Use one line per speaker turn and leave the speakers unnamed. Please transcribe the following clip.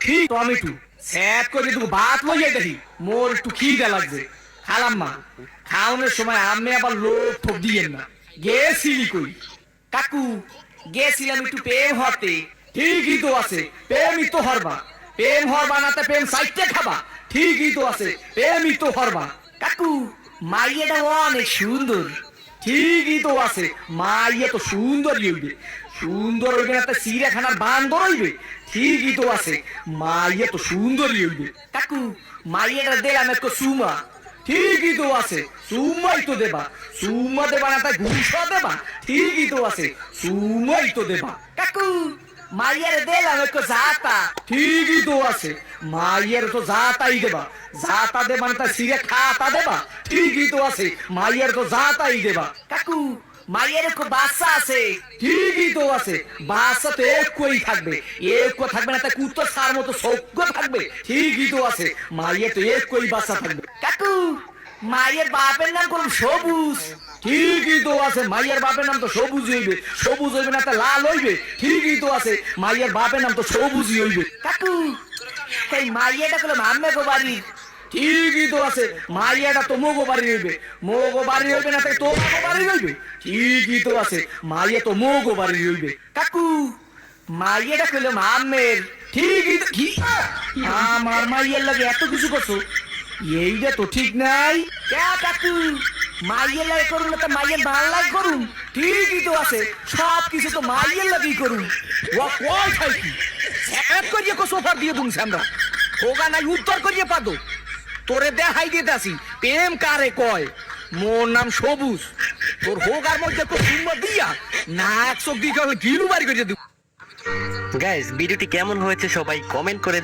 ঠিক টমেটো স্যাট করে দুটো ভাত লইয়া দেখি মোর একটু খিদে লাগছে। খালাম মা খাওয়ানোর সময় আমি আবার লোক ঠোক দিয়েন না। গেছিলি কই? কাকু, গেছিলাম একটু প্রেম হতে ঠিকই তো আছে, প্রেমই তো হরবা। প্রেম হরবা না তো প্রেম সাইটে খাবা। ঠিকই তো আছে, প্রেমই তো হরবা। কাকু, মাইয়েটা অনেক সুন্দর। ঠিকই তো আছে, মাইয়া তো সুন্দরই হইবে। সুন্দর হইবে না তো চিড়িয়াখানার বান্দর হইবে? ঠিকই তো আছে। মাইয়া তো সুন্দরই হইবে। কাকু মাইয়াটা দিলাম একটু সুমা? ঠিকই তো আছে। সুমাই তো দেবা। সুমা দেবা না তাই ঘুষা দেবা। ঠিকই তো আছে। সুমাই তো দেবা। কাকু মাইয়ের দিলাম একটু জাতা ঠিকই তো আছে। মাইয়ের তো জাতাই দেবা। জাতা দেবা না তাই সিরে খাতা দেবা। ঠিকই তো আছে। মাইয়ের তো জাতাই দেবা। কাকু বাচ্চা আছে। ঠিকই তো আছে। তো একই থাকবে। থাকবে না কুত্তর সার মতো থাকবে। ঠিকই তো আছে। তো একই থাকবে। কাকু মায়ের বাপের নাম সবুজ? ঠিকই তো আছে। বাপের নাম তো সবুজ হইবে। সবুজ হইবে না, তা লাল হইবে। ঠিকই তো আছে। মাইয়ের বাপের নাম তো সবুজই হইবে। কাকু, এই মাইয়াটা কলে মাম্মে গো বাড়ি ঠিকই তো আছে। মাইয়াটা তো মোগো বাড়ি হইবে মোগো বাড়ি হইবে না তাই তো বাড়ি হইবে ঠিকই তো আছে। মাইয়া তো মোগো বাড়ি হইবে কাকু, মাইয়াটা কইলো, মাম্মের, ঠিকই তো আমার লাগে এত কিছু করছ? এইটা তো ঠিক নাই। কাকু? মাইয়ের লাগে করুন তো মাইয়ের ভালো লাগে করুন ঠিকই তো আছে। সব কিছু তো মাইয়ের লাগেই করুন ও কয় খাই কি এক করিয়ে কো সোফার দিয়ে দুন আমরা। হোগা নাই, উত্তর করিয়ে পাদো। তোরে দেখাই দিতেছি। প্রেম কারে কয়? মোর নাম সবুজ। তোর হোক আর মধ্যে তো সুন্দর দিয়া। না একশো দিকে গিলু বাড়ি করে দিব।
গাইস ভিডিওটি কেমন হয়েছে সবাই কমেন্ট করে